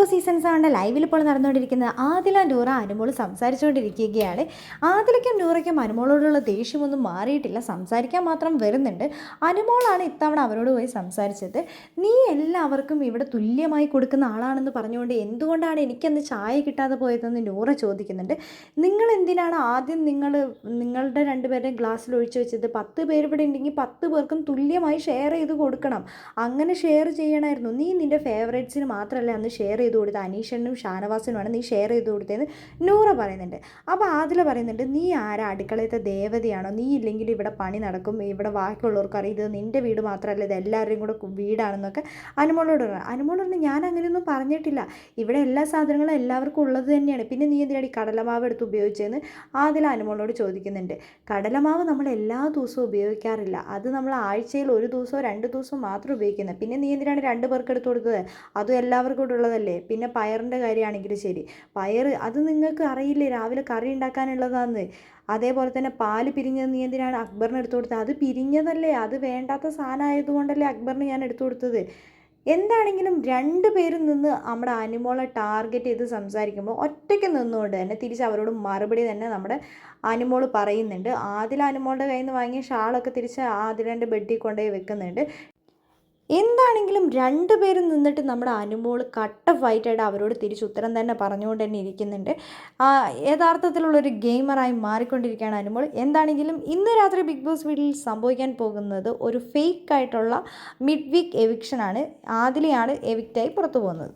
Boss seasons ആണ് ലൈവിൽ ഇപ്പോൾ നടന്നുകൊണ്ടിരിക്കുന്നത്. ആദില നൂറ അനുമോൾ സംസാരിച്ചുകൊണ്ടിരിക്കുകയാണ്. ആദിലയ്ക്കും നൂറയ്ക്കും അനുമോളോടുള്ള ദേഷ്യമൊന്നും മാറിയിട്ടില്ല. സംസാരിക്കാൻ മാത്രം വരുന്നുണ്ട്. അനുമോളാണ് ഇത്തവണ അവരോട് പോയി സംസാരിച്ചത്. നീ എല്ലാവർക്കും ഇവിടെ തുല്യമായി കൊടുക്കുന്ന ആളാണെന്ന് പറഞ്ഞുകൊണ്ട് എന്തുകൊണ്ടാണ് എനിക്കന്ന് ചായ കിട്ടാതെ പോയതെന്ന് നൂറ ചോദിക്കുന്നുണ്ട്. നിങ്ങൾ എന്തിനാണ് ആദ്യം നിങ്ങൾ നിങ്ങളുടെ രണ്ടുപേരുടെയും ഗ്ലാസ്സിൽ ഒഴിച്ചു വെച്ചത്? പത്ത് പേര് ഇവിടെ ഉണ്ടെങ്കിൽ പത്ത് പേർക്കും തുല്യമായി ഷെയർ ചെയ്ത് കൊടുക്കണം. അങ്ങനെ ഷെയർ ചെയ്യണമായിരുന്നു. നീ നിന്റെ ഫേവറേറ്റ്സിന് മാത്രമല്ല അന്ന് ഷെയർ കൊടുത്ത അനീഷനും ഷാനവാസിനുമാണ് നീ ഷെയർ ചെയ്ത് കൊടുത്തതെന്ന് നൂറ പറയുന്നുണ്ട്. അപ്പോൾ ആദില പറയുന്നുണ്ട് നീ ആരാ? അടുക്കളയത്തെ ദേവതയാണോ? നീ ഇല്ലെങ്കിൽ ഇവിടെ പണി നടക്കും. ഇവിടെ ബാക്കിയുള്ളവർക്ക് അറിയാം. ഇത് നിന്റെ വീട് മാത്രമല്ല ഇത് എല്ലാവരുടെയും കൂടെ വീടാണെന്നൊക്കെ അനുമോളോട് പറഞ്ഞു അനുമോളോട് പറഞ്ഞു ഞാൻ അങ്ങനെയൊന്നും പറഞ്ഞിട്ടില്ല. ഇവിടെ എല്ലാ സാധനങ്ങളും എല്ലാവർക്കും ഉള്ളത് തന്നെയാണ്. പിന്നെ നീ എന്തിനാണ് ഈ കടലമാവ് എടുത്ത് ഉപയോഗിച്ചതെന്ന് ആദില അനുമോളോട് ചോദിക്കുന്നുണ്ട്. കടലമാവ് നമ്മൾ എല്ലാ ദിവസവും ഉപയോഗിക്കാറില്ല. അത് നമ്മൾ ആഴ്ചയിൽ ഒരു ദിവസമോ രണ്ട് ദിവസമോ മാത്രം ഉപയോഗിക്കുന്നത് പിന്നെ നീ എന്തിനാണ് രണ്ട് പേർക്ക് എടുത്ത് കൊടുത്തത്? അതും എല്ലാവർക്കും ഉള്ളതല്ലേ? പിന്നെ പയറിന്റെ കാര്യമാണെങ്കിലും ശരി. പയർ അത് നിങ്ങൾക്ക് അറിയില്ലേ? രാവിലെ കറി ഉണ്ടാക്കാനുള്ളതാന്ന്. അതേപോലെ തന്നെ പാൽ പിരിഞ്ഞത് നീ എന്തിനാണ് അക്ബറിന് എടുത്തു കൊടുത്തത് അത് പിരിഞ്ഞതല്ലേ? അത് വേണ്ടാത്ത സാധനമായതുകൊണ്ടല്ലേ അക്ബറിന് ഞാൻ എടുത്തു കൊടുത്തത്. എന്താണെങ്കിലും രണ്ട് പേരും നിന്ന് നമ്മുടെ അനുമോളെ ടാർഗറ്റ് ചെയ്ത് സംസാരിക്കുമ്പോൾ ഒറ്റയ്ക്ക് നിന്നുകൊണ്ട് തന്നെ തിരിച്ച് അവരോട് മറുപടി തന്നെ നമ്മുടെ അനുമോൾ പറയുന്നുണ്ട്. ആദില അനുമോളുടെ കയ്യിൽ നിന്ന് വാങ്ങിയ ഷാളൊക്കെ തിരിച്ച് ആദിലന്റെ ബെഡിൽ കൊണ്ടുപോയി വെക്കുന്നുണ്ട്. എന്താണെങ്കിലും രണ്ട് പേരും നിന്നിട്ട് നമ്മുടെ അനുമോൾ കട്ട ഫൈറ്റായിട്ട് അവരോട് തിരിച്ച് ഉത്തരം തന്നെ പറഞ്ഞുകൊണ്ട് തന്നെ ഇരിക്കുന്നുണ്ട്. യഥാർത്ഥത്തിലുള്ളൊരു ഗെയിമറായി മാറിക്കൊണ്ടിരിക്കുകയാണ് അനുമോൾ എന്താണെങ്കിലും ഇന്ന് രാത്രി ബിഗ് ബോസ് വീട്ടിൽ സംഭവിക്കാൻ പോകുന്നത് ഒരു ഫേക്ക് ആയിട്ടുള്ള മിഡ് വീക്ക് എവിക്ഷനാണ്. ആദിലെയാണ് എവിക്റ്റായി പുറത്തു പോകുന്നത്.